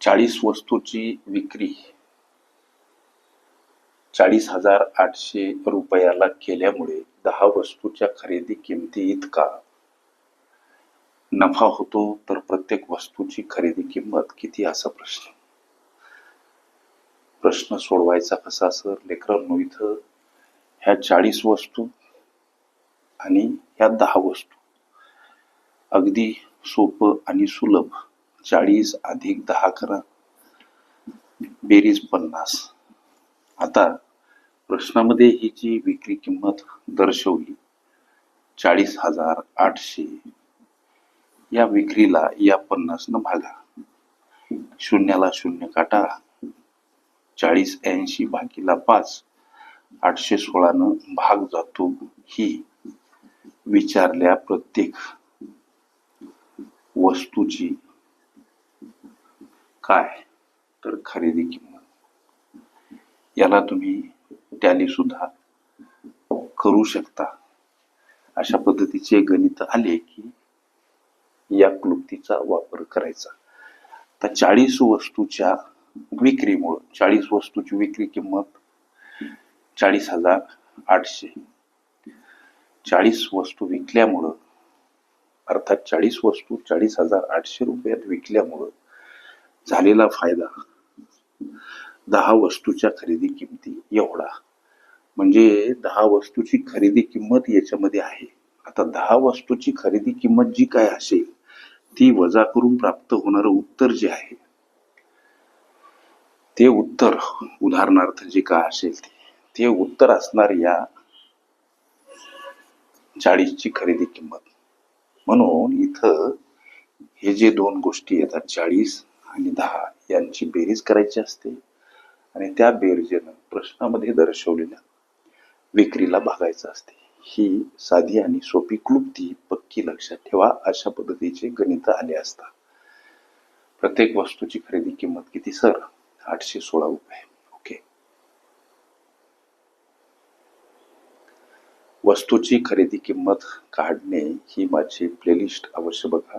चाळीस वस्तूची विक्री. चाळीस हजार आठशे रुपयाला केल्यामुळे दहा वस्तूच्या खरेदी किमती इतका. नफा होतो तर प्रत्येक वस्तूची खरेदी किंमत किती असा प्रश्न. प्रश्न सोडवायचा कसा सर? लेकरांनो इथं ह्या चाळीस वस्तू आणि ह्या दहा वस्तू अगदी सोपं आणि सुलभ चाळीस अधिक दहा करा. बेरीज पन्नास. आता प्रश्नामध्ये ही जी विक्री किंमत दर्शवली चाळीस हजार आठशे. या विक्रीला या पन्नासनं भागा. शून्याला शून्य काटा. चाळीस ऐंशी भागीला पाच. आठशे सोळानं भाग जातो ही विचारल्या प्रत्येक वस्तूची काय? तर खरेदी किंमत. याला तुम्ही टॅली सुद्धा करू शकता. अशा पद्धतीचे गणित आले की या क्लुप्तीचा वापर करायचा. तर चाळीस वस्तूच्या विक्रीमुळं चाळीस वस्तूची विक्री किंमत चाळीस हजार आठशे. चाळीस वस्तू विकल्यामुळं अर्थात चाळीस वस्तू चाळीस हजार आठशे रुपयात विकल्यामुळं झालेला फायदा. दहा वस्तूच्या खरेदी किमती एवढा. म्हणजे दहा वस्तूची खरेदी किंमत याच्यामध्ये आहे. आता दहा वस्तूची खरेदी किंमत जी काय असेल ती वजा करून प्राप्त होणारं उत्तर जे आहे ते उत्तर उदाहरणार्थ जे काय असेल ते ते उत्तर असणार या चाळीसची खरेदी किंमत. म्हणून इथं हे जे दोन गोष्टी येतात चाळीस आणि दहा यांची बेरीज करायची असते. आणि त्या बेरजेनं प्रश्नामध्ये दर्शवलेल्या विक्रीला भागायचं असते. ही साधी आणि सोपी क्लुप्ती पक्की लक्षात ठेवा. अशा पद्धतीचे गणित आले असतात प्रत्येक वस्तूची खरेदी किंमत किती सर? आठशे सोळा रुपये. ओके. वस्तूची खरेदी किंमत काढणे ही माझी प्लेलिस्ट अवश्य बघा.